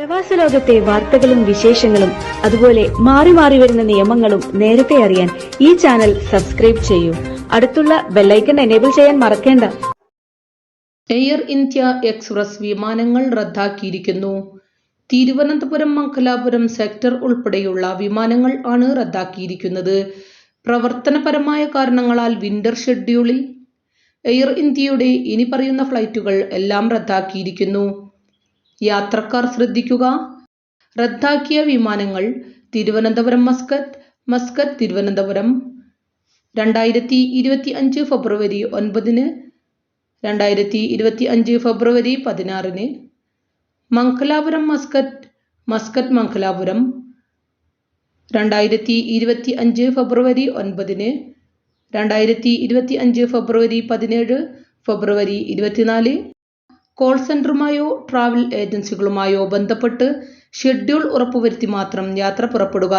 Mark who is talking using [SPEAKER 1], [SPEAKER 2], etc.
[SPEAKER 1] പ്രവാസ ലോകത്തെ വാർത്തകളും വിശേഷങ്ങളും അതുപോലെ മാറി മാറി വരുന്ന നിയമങ്ങളും നേരത്തെ അറിയാൻ ഈ ചാനൽ സബ്സ്ക്രൈബ് ചെയ്യൂ. അടുത്തുള്ള ബെല്ലൈക്കൺ എനേബിൾ ചെയ്യാൻ മറക്കേണ്ട.
[SPEAKER 2] എയർ ഇന്ത്യ എക്സ്പ്രസ് വിമാനങ്ങൾ റദ്ദാക്കിയിരിക്കുന്നു. തിരുവനന്തപുരം മംഗലാപുരം സെക്ടർ ഉൾപ്പെടെയുള്ള വിമാനങ്ങൾ ആണ് റദ്ദാക്കിയിരിക്കുന്നത്. പ്രവർത്തനപരമായ കാരണങ്ങളാൽ വിന്റർ ഷെഡ്യൂളിൽ എയർ ഇന്ത്യയുടെ ഇനി പറയുന്ന ഫ്ലൈറ്റുകൾ എല്ലാം റദ്ദാക്കിയിരിക്കുന്നു. യാത്രക്കാർ ശ്രദ്ധിക്കുക. റദ്ദാക്കിയ വിമാനങ്ങൾ തിരുവനന്തപുരം മസ്കറ്റ് മസ്കറ്റ് തിരുവനന്തപുരം. രണ്ടായിരത്തി ഇരുപത്തി അഞ്ച് ഫെബ്രുവരി ഒൻപതിന് രണ്ടായിരത്തി ഇരുപത്തി അഞ്ച് ഫെബ്രുവരി പതിനാറിന്. Mangalapuram Muscat Muscat Mangalapuram. രണ്ടായിരത്തി ഇരുപത്തി അഞ്ച് ഫെബ്രുവരി ഒൻപതിന് രണ്ടായിരത്തി ഇരുപത്തി അഞ്ച് ഫെബ്രുവരി പതിനേഴ് ഫെബ്രുവരി ഇരുപത്തിനാല്. കോൾ സെന്ററുമായോ ട്രാവൽ ഏജൻസികളുമായോ ബന്ധപ്പെട്ട് ഷെഡ്യൂൾ ഉറപ്പുവരുത്തി മാത്രം യാത്ര പുറപ്പെടുക.